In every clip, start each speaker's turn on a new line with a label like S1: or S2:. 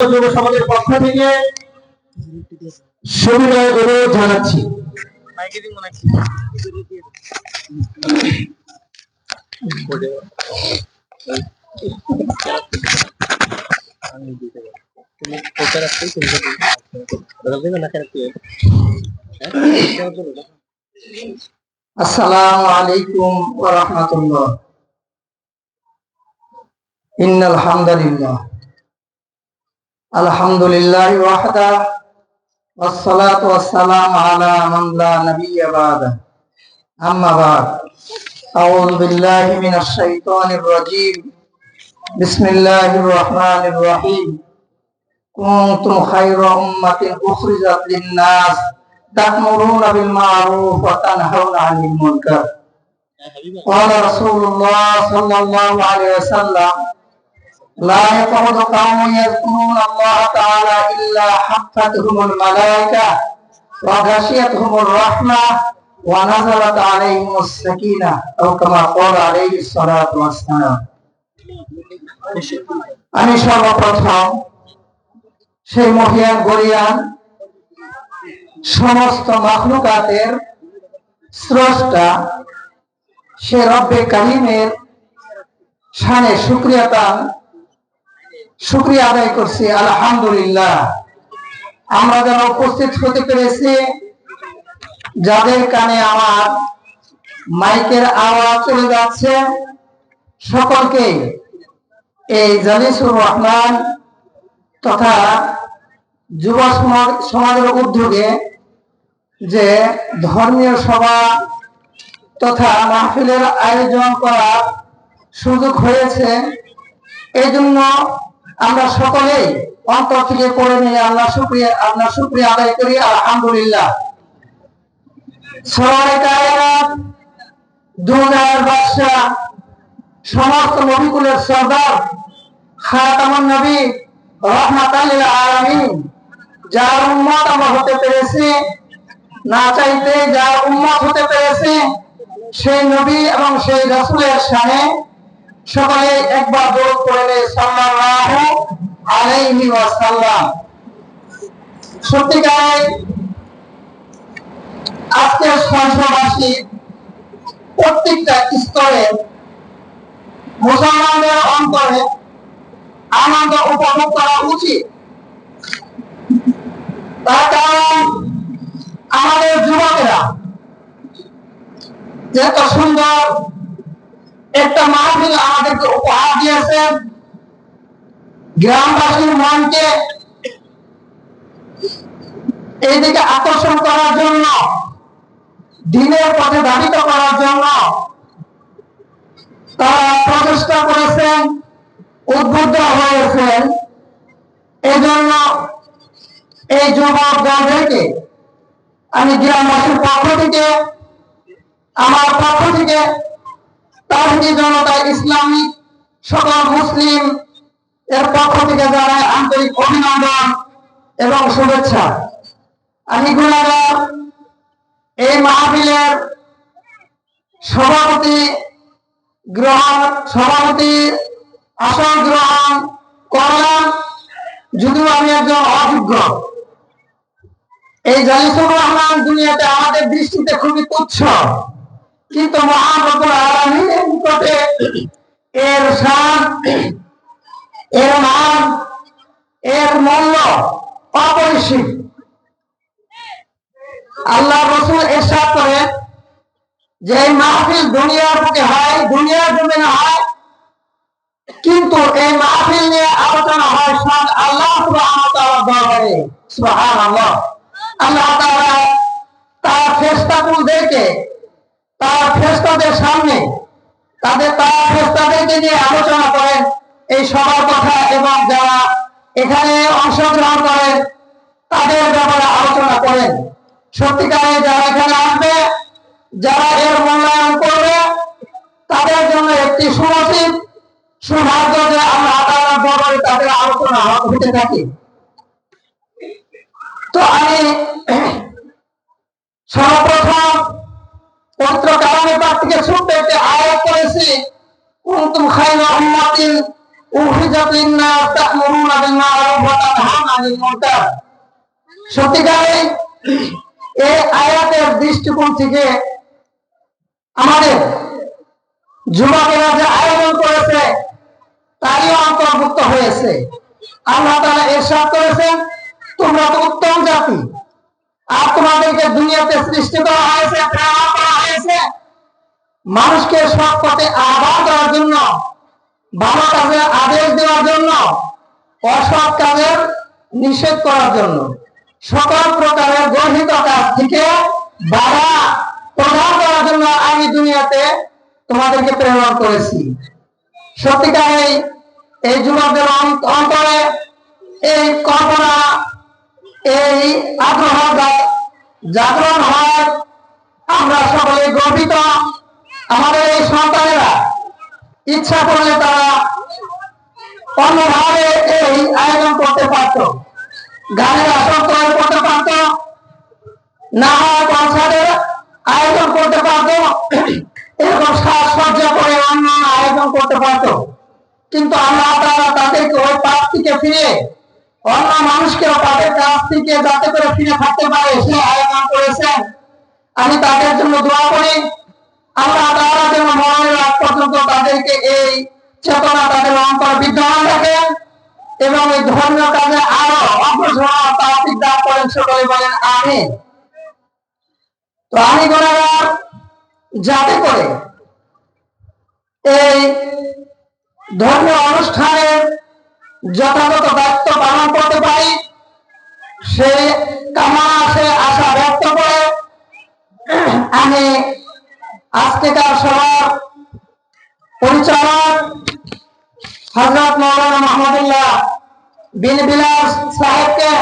S1: যুব সমাজের পক্ষ থেকে সবিনয় অনুরোধ জানাচ্ছি।
S2: আসসালামু আলাইকুম ইন্নাল হামদুলিল্লাহ الحمد لله وحده والصلاة والسلام على من لا نبي بعده أما بعد أعوذ بالله من الشيطان الرجيم بسم الله الرحمن الرحيم كنتم خير أمة أخرجت للناس تأمرون بالمعروف وتنهون عن المنكر قال رسول الله صلى الله عليه وسلم لا يقعد قوم يذكرون الله تعالى إلا حفتهم الملائكة وغشيتهم الرحمة ونزلت عليهم السكينة أو كما قال عليه الصلاة والسلام আমি সর্বপ্রথম সেই মহিয়ান গরিয়ান সমস্ত মাখলুকাতের স্রষ্টা সে রব্বে কাহিমের শানে শুক্রিয়াতান শুক্রিয়া আদায় করছি, আলহামদুলিল্লাহ। আমরা যেন উপস্থিত হতে পেরেছি, যাদের কানে আমার মাইকের আওয়াজ চলে যাচ্ছে, সকলকে এই জালিসুর রহমান তথা যুব সমাজ- সমাজের উদ্যোগে যে ধর্মীয় সভা তথা মাহফিলের আয়োজন করার সুযোগ হয়েছে এই জন্য আমরা সকলেই অন্তর থেকে করে নিয়ে আল্লাহ শুক্রিয়া আল্লাহ শুক্রিয়া আদায় করি, আলহামদুলিল্লাহ। সমস্ত নবীকুলের সর্দার নবী যার উম্মত আমরা হতে পেরেছি, না চাইতে যার উম্মত হতে পেরেছি, সেই নবী এবং সেই রাসূলের শানে সকলে একবার দরুদ পড়লে সাল্লাল্লাহু আলাইহি ওয়াসাল্লাম। সত্যিকার আজকের সংসদবাসী প্রত্যেকটা স্তরে মুসলমানদের অন্তরে আনন্দ উপভোগ করা উচিত। তার কারণ আমাদের যুবকেরা যে এত সুন্দর একটা মাহফিল আমাদেরকে উপহার দিয়েছেন গ্রামবাসীর মনকে এইদিকে আকর্ষণ করার জন্য, দিনের পথে ধাবিত করার জন্য তারা প্রচেষ্টা করেছেন, উদ্বুদ্ধ হয়েছেন। এই জন্য এই যুবক দলদেরকে আমি গ্রামবাসীর পক্ষ থেকে, আমার পক্ষ থেকে তাহিদি জনতা ইসলামিক সকল মুসলিম এর পক্ষ থেকে জানাই আন্তরিক অভিনন্দন এবং শুভেচ্ছা। আমি গুণাগার, এই মাহফিলের সভাপতি, গ্রহণ সভাপতি, আসন গ্রহণ করলাম, যদিও আমি একজন অযোগ্য এই জালিসুর রহমান দুনিয়াতে আমাদের দৃষ্টিতে খুবই তুচ্ছ। কিন্তু এর শান এর মান এর মূল্য অপরিসীম। আল্লাহ রসুল এরশাদ করেন যে মাহফিল দুনিয়ার বুকে হয়, দুনিয়ার জমিনে হয়, কিন্তু এই মাহফিল নিয়ে আলোচনা হয় স্বয়ং আল্লাহ দরবারে। সুবহানাল্লাহ। আল্লাহ তাআলা তার ফেরেশতাকুলদেরকে তার ফেরেশতাদের সামনে, তাদের তার ফেরেশতাদেরকে নিয়ে আলোচনা করেন, এই সবার কথা এবং যারা এখানে অংশগ্রহণ করেন, তাদের ব্যাপারে আলোচনা করেন। সত্যিকারে যারা এখানে আসবে, যারা এর মূল্যায়ন করবে, তাদের জন্য একটি সুনসিব সৌভাগ্য যে আমরা আদালত দরবারে তাদের আলোচনা হতে থাকি। তো আমি সর্বপ্রথম পবিত্র কালামের পাঠ থেকে ছোট্ট একটি আয়াত করেছি কুনতুম খায়রা উম্মাতিন উখিজাত লিন-নাস বিল মা'রুফ ওয়া তানহাউনা আনিল মুনকার সত্যিকারে এই আয়াতের দৃষ্টিকোণ থেকে আমাদের যুবকেরা যে আয়োজন করেছে, তারই অন্তর্ভুক্ত হয়েছে। আল্লাহ তাআলা এরশাদ করেছেন, তোমরা তো উত্তম জাতি। আর তোমাদেরকে দুনিয়াতে সৃষ্টি করা হয়েছে, প্রেরণ করা হয়েছে। মানুষকে সৎ পথে আহ্বান করার জন্য, ভালো কাজের আদেশ দেওয়ার জন্য, অসৎ কাজের নিষেধ করার জন্য। সকল প্রকারের গর্হিত কাজ থেকে বাধা প্রদান করার জন্য আমি দুনিয়াতে তোমাদেরকে প্রেরণ করেছি। সত্যিকারে এই যুবকদের অন্ত- অন্তরে এই কল্পনা এই আগ্রহ জাগরণ হয়, আমরা সকলে গর্বিত। আমাদের এই সন্তানেরা ইচ্ছা করলে তারা অন্যভাবে এই আয়োজন করতে পারত। গানের তৈরি করতে পারত। না হয় কনসার্টের আয়োজন করতে পারত। এরকম সাজসজ্জা করে অন্য আয়োজন করতে পারত। কিন্তু আল্লাহ তাআলা তাদেরকে ওই পাপ থেকে ফিরে অন্য মানুষকে তাদের কাছ থেকে যাতে করে ফিরে থাকতে পারে, সে আয়োজন করেছেন আমি তাদের জন্য দোয়া করি। আল্লাহ তাআলা যেন মরণের আগ পর্যন্ত তাদেরকে এই চেতনা তাদের অন্তর বিদ্যমান রাখেন এবং এই ধর্মীয় কাজে আরও অগ্রসর তৌফিক দান করেন, সকলে বলেন আমিন। তো আমি যাতে করে এই ধর্মীয় অনুষ্ঠানের যথাযথ দায়িত্ব পালন করতে পারি। সে কামনা সে আশা ব্যক্ত করে আমি আজকেকার সভার পরিচালক হজরত মৌলানা মাহমুদুল্লাহ বিন বিলাস সাহেবকে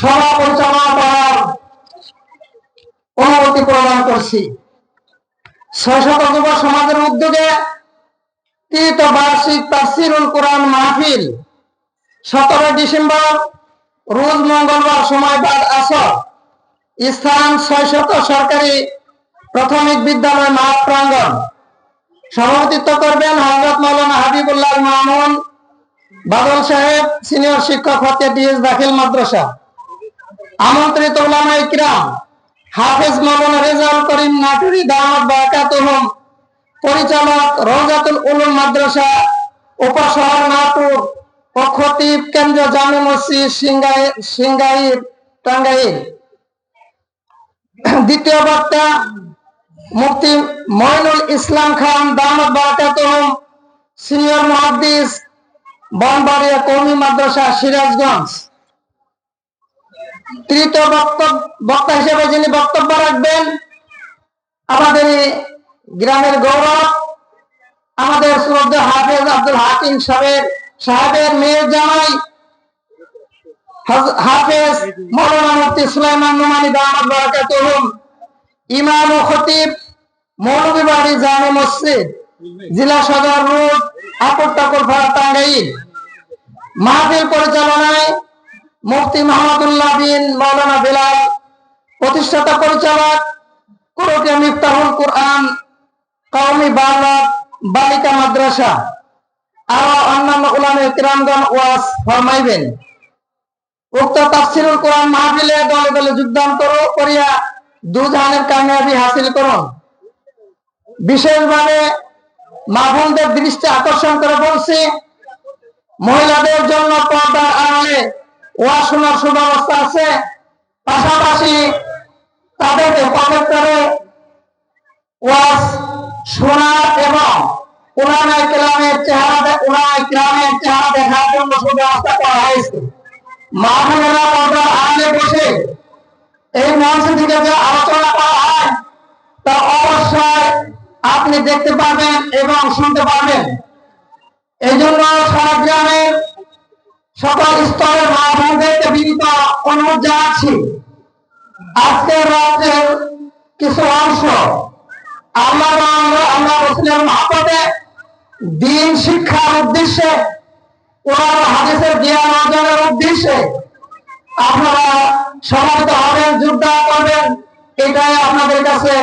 S2: সভা পরিচালনা করার অনুমতি প্রদান করছি। ছয়শত যুব সমাজের উদ্যোগে সতেরো ডিসেম্বর, রোজ মঙ্গলবার সময় সরকারি প্রাথমিক বিদ্যালয় মাঠ প্রাঙ্গণ। সভাপতিত্ব করবেন হজরত মৌলানা হাবিবুল্লাহ মামুন, বাদল সাহেব, সিনিয়র শিক্ষক হতে ডিএস দাখিল মাদ্রাসা। আমন্ত্রিত ইকরাম হাফেজ মৌলানা রেজাউল করিম নাটুরি দামাত বারাকাতুহুম পরিচালক রওজাতুল উলুম মাদ্রাসা উপশহর নাটুর ও খতিব কেন্দ্র জামে মসজিদ সিংগাই সিংগাইর টাঙ্গাইল। দ্বিতীয় বক্তা, মুফতি মইনুল ইসলাম খান দামদ বারাকাতুহুম সিনিয়র মুহাদ্দিস বনবাড়িয়া কওমি মাদ্রাসা, সিরাজগঞ্জ। তৃতীয় বক্তব্য বক্তা হিসেবে যিনি বক্তব্য রাখবেন, আমাদের গ্রামের গৌরব, আমাদের শ্রদ্ধা হাফেজ আব্দুল হাকিম সাহেব সাহেবের মেয়ের জামাই হাফেজ মৌলানা মুফতি সুলাইমান নুমানি দামাত বারাকাতুহুম, ইমাম ও খতিব মৌলভী বাড়ি জামে মসজিদ, জেলা সদর রোড আপর টাকর ভাড়া টাঙ্গাইল। মাহফিল পরিচালনায় মুফতি মাহমুদুল্লাহ বিন মৌলানা বিলাল, প্রতিষ্ঠাতা পরিচালক কুরুকিয়া মিফতাহুল কোরআন কওমি বালক বালিকা মাদ্রাসা। আরও অন্যান্য উলামে কিরামগণ ওয়াজ ফরমাইবেন। উক্ত তাফসিরুল কোরআন মাহফিলে দলে দলে যোগদান করো, করিয়া দুজানের কামিয়াবি হাসিল করুন বিশেষভাবে মাহফুলদের দৃষ্টি আকর্ষণ করে বলছি, মহিলাদের জন্য পর্দার আড়ালে ওয়া শোনার সুব্যবস্থা আছে। পাশাপাশি তাদেরকে পকেটরে চেহারা চেহারা দেখার জন্য করা হয়েছে। বসে এই মঞ্চ থেকে যে হয়, তা অবশ্যই আপনি দেখতে পাবেন এবং শুনতে পাবেন এই জন্য সারা গ্রামের সকল স্তরের মা বিনীত অনুরোধ জানাচ্ছি। আজকের রাত্রের কিছু অংশ আল্লাহ আল্লাহ রসুলের মহাপতে দিন শিক্ষার উদ্দেশ্যে কোরআন ও হাদিসের জ্ঞান অর্জনের উদ্দেশ্যে আপনারা সমাবেত হবেন যোগদান করবেন, এটাই আপনাদের কাছে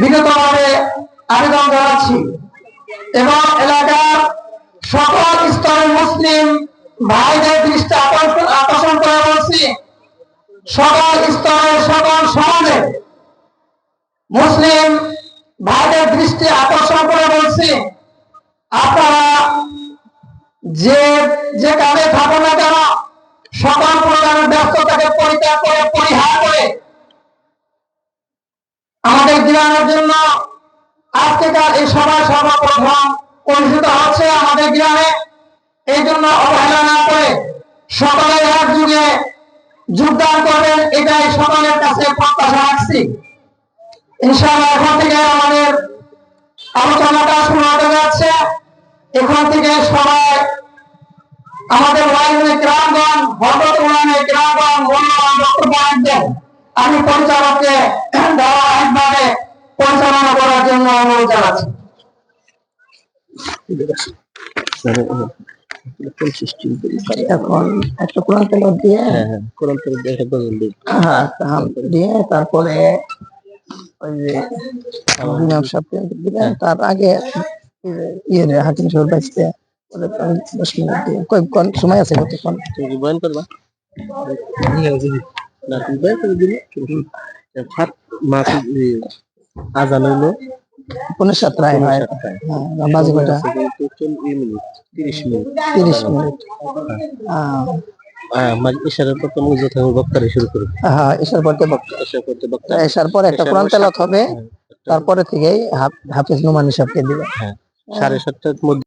S2: বিগতভাবে আবেদন জানাচ্ছি। এবং এলাকার সকল স্তরের মুসলিম ভাইদের দৃষ্টি আকর্ষণ আকর্ষণ করে বলছি, সকল স্তরের সকল সমাজে মুসলিম ভাইদের দৃষ্টি আকর্ষণ করে বলছি, আপনারা যে যে কাজে থাকুন না কেন, সকল প্রকারের ব্যস্ততাকে পরিত্যাগ করে, পরিহার করে আমাদের গ্রামের জন্য আজকেকার এই সভা সর্বপ্রথম অনুষ্ঠিত হচ্ছে আমাদের গ্রামে। এই জন্য অবহেলা না করে সকলে এক যুগে যোগদান করবেন, এটাই সকলের কাছে প্রত্যাশা রাখছি। ইনশাআল্লাহ এখন থেকে আমাদের আলোচনাটা শুরু হতে যাচ্ছে। এখান থেকে সবাই আমাদের ওয়াইনের গ্রামগণ হজরত ওয়াইনের গ্রামগণ মূল্যবান বক্তব্য রাখবেন আমি পরিচালককে ধারাবাহিকভাবে পরিচালনা করার জন্য অনুরোধ জানাচ্ছি। এখন একটা কোরআন তেলাওয়াত দিয়ে হ্যাঁ তাহাম দিয়ে তারপরে ওই যে তার আগে ইয়ে হাকিম সাহেব বাইসতে দশ মিনিট কোন সময় আছে কতক্ষণ?
S3: বয়ান করবা? মাস আজান হইল।
S2: পনেরো সাতটায় হয়। হ্যাঁ বাজে কয়টা?
S3: তিরিশ মিনিট।
S2: তিরিশ মিনিট।
S3: ইশারার পর তুমি যথা বক্তারে শুরু করবে।
S2: হ্যাঁ পর বক্তা। পর একটা কোরআন তেলাওয়াত হবে তারপরে থেকেই হাফ- হাফিজ নুমানি সাহেবকে দিবে।
S3: সাড়ে সাতটার মধ্যে